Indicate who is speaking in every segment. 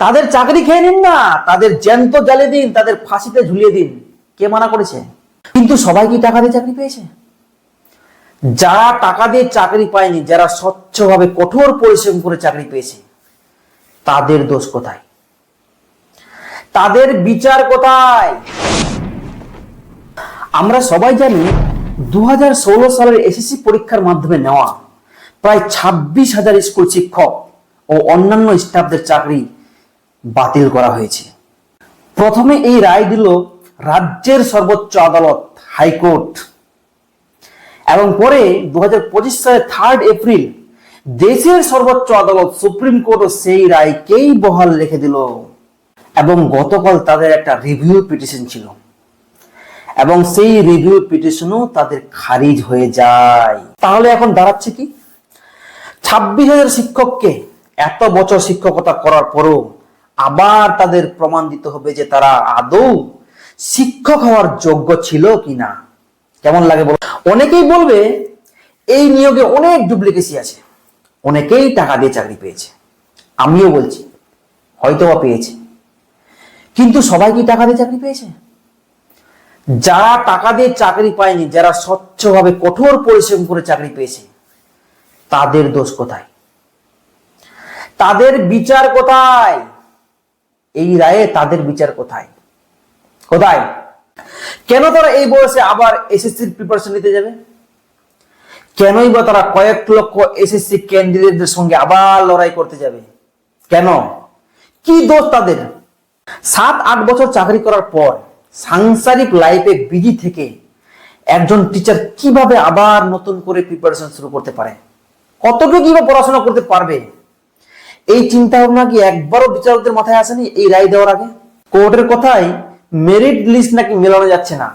Speaker 1: তাদের চাকরি খেয়ে নিন না, তাদের জ্যান্ত জ্বালিয়ে দিন, তাদের ফাঁসিতে ঝুলিয়ে দিন। কে মানা করেছে? কিন্তু সবাই কি টাকা দিয়ে চাকরি পেয়েছে? যারা টাকা দিয়ে চাকরি পায়নি, যারা স্বচ্ছভাবে কঠোর পরিশ্রম করে চাকরি পেয়েছে, তাদের দোষ কোথায়? তাদের বিচার কোথায়? আমরা সবাই জানি দু হাজার ষোলো সালের এসএসসি পরীক্ষার মাধ্যমে নেওয়া প্রায় ছাব্বিশ হাজার স্কুল শিক্ষক ও অন্যান্য স্টাফদের চাকরি বাতিল করা হয়েছে। প্রথমে এই রায় দিল রাজ্যের সর্বোচ্চ আদালত, হাইকোর্ট। এবং পরে দুহাজার পঁচিশ সালের থার্ড এপ্রিল দেশের সর্বোচ্চ আদালত, সুপ্রিম কোর্টও সেই রায়কেই বহাল রেখে দিল। এবং গতকাল তাদের একটা রিভিউ পিটিশন ছিল। এবং সেই রিভিউ পিটিশনও তাদের খারিজ হয়ে যায়। তাহলে এখন দাঁড়াচ্ছে কি? ছাব্বিশ হাজার শিক্ষককে এত বছর শিক্ষকতা করার পরও আবার তাদের প্রমাণ দিতে হবে যে তারা আদৌ শিক্ষক হওয়ার যোগ্য ছিল কিনা। কেমন লাগে বল? অনেকেই বলবে, এই নিয়োগে অনেক ডুপ্লিকেসি আছে। অনেকেই টাকা দিয়ে চাকরি পেয়েছে। আমিও বলছি হয়তো বা পেয়েছে। কিন্তু সবাই কি টাকা দিয়ে চাকরি পেয়েছে? যারা টাকা দিয়ে চাকরি পায়নি, যারা স্বচ্ছভাবে কঠোর পরিশ্রম করে চাকরি পেয়েছে, তাদের দোষ কোথায়? তাদের বিচার কোথায়? এই রায়ে তাদের বিচার কোথায়? কোথায়? কেন তারা এই বয়সে আবার এসএসসির প্রিপারেশন নিতে যাবে? কেনই বা তারা কয়েক লক্ষ এসএসসি ক্যান্ডিডেটদের সঙ্গে আবার লড়াই করতে যাবে? কেন? কি দোষ তাদের? সাত, আট বছর চাকরি করার পর সাংসারিক লাইফে বিজি থেকে একজন টিচার কীভাবে আবার নতুন করে প্রিপারেশন শুরু করতে পারে? কতটুকু কীভাবে পড়াশোনা করতে পারবে? এই চিন্তা ভাবনা কি একবারও বিচারকদের মাথায় আসেনি এই রায় দেওয়ার আগে? কোর্টের কথায় মেরিট লিস্ট নাকি মেলানো যাচ্ছে না।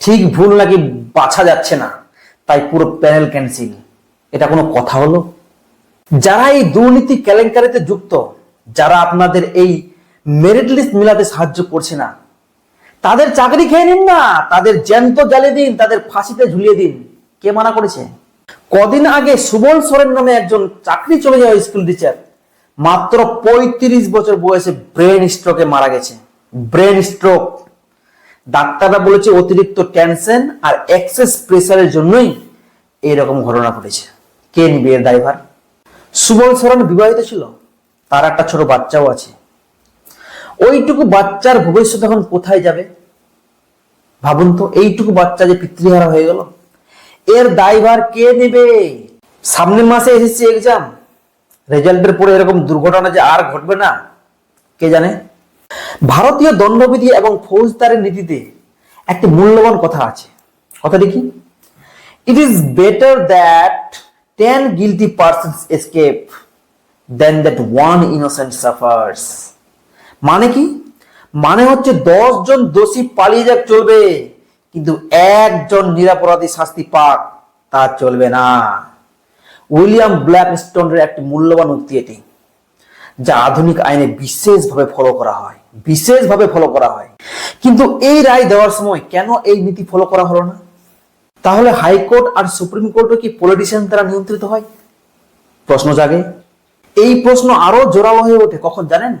Speaker 1: ঠিক ভুল নাকি বাছা যাচ্ছে না। তাই পুরো প্যানেল ক্যান্সেল এটা কোনো কথা হলো? যারা এই দুর্নীতি কেলেঙ্কারিতে যুক্ত, যারা আপনাদের এই মেরিট লিস্ট মিলাতে সাহায্য করছে না, তাদের চাকরি খেয়ে নিন না, তাদের জ্যান্ত জ্বালিয়ে দিন, তাদের ফাঁসিতে ঝুলিয়ে দিন। কে মানা করেছে? কদিন আগে সুবল সোরেন নামে একজন চাকরি চলে যাওয়া স্কুল টিচার মাত্র পঁয়ত্রিশ বছর বয়সে ব্রেন স্ট্রোকে মারা গেছে। Brain stroke. ডাক্তাররা বলেছে অতিরিক্ত টেনশন আর এক্সেস প্রেসারের জন্যই এরকম ঘটনা ঘটেছে। কে নিবে এর দায়ভার সুবল সরণ বিবাহিত ছিল। তার একটা ছোট বাচ্চাও আছে। ওইটুকু বাচ্চার ভবিষ্যৎ এখন কোথায় যাবে? ভাবুন তো, এইটুকু বাচ্চা যে পিতৃহারা হয়ে গেল। এর দায়ভার কে নেবে? সামনের মাসে এসেছে এক্সাম। রেজাল্টের পরে এরকম দুর্ঘটনা যে আর ঘটবে না, কে জানে? ভারতীয় দণ্ডবিধি এবং ফৌজদারের নীতিতে একটি মূল্যবান কথা আছে। কথাটি কি? It is better that ten guilty persons escape then that one innocent suffers মানে কি? মানে হচ্ছে দশ জন দোষী পালিয়ে যাক চলবে, কিন্তু একজন নিরাপরাধী শাস্তি পাক তা চলবে না। উইলিয়াম ব্ল্যাক স্টোনের একটি মূল্যবান উক্তি এটি, যা আধুনিক আইনে বিশেষভাবে ফলো করা হয়, বিশেষভাবে ফলো করা হয়। কিন্তু এই রায় দেওয়ার সময় কেন এই নীতি ফলো করা হলো না? তাহলে হাইকোর্ট আর সুপ্রিম কোর্টও কি পলিটিশিয়ান দ্বারা নিয়ন্ত্রিত হয়? প্রশ্ন জাগে। এই প্রশ্ন আরও জোরালো হয়ে ওঠে, কখন জানেন?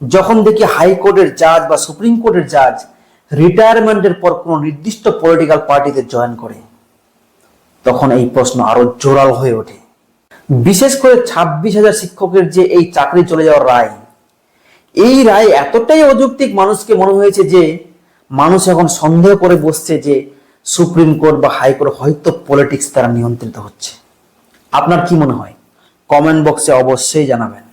Speaker 1: যখন দেখি হাইকোর্টের জাজ বা সুপ্রিম কোর্টের জাজ রিটায়ারমেন্টের পর কোনো নির্দিষ্ট পলিটিক্যাল পার্টিতে জয়েন করে। তখন এই প্রশ্ন আরও জোরাল হয়ে ওঠে। বিশেষ করে ছাব্বিশ হাজার শিক্ষকের যে এই চাকরি চলে যাওয়ার রায়, এই রায় এতটাই অযৌক্তিক মানুষকে মনে হয়েছে যে মানুষ এখন সন্দেহ করে বসছে যে সুপ্রিম কোর্ট বা হাইকোর্ট হয়তো পলিটিক্স দ্বারা নিয়ন্ত্রিত হচ্ছে। আপনার কি মনে হয়? কমেন্ট বক্সে অবশ্যই জানাবেন।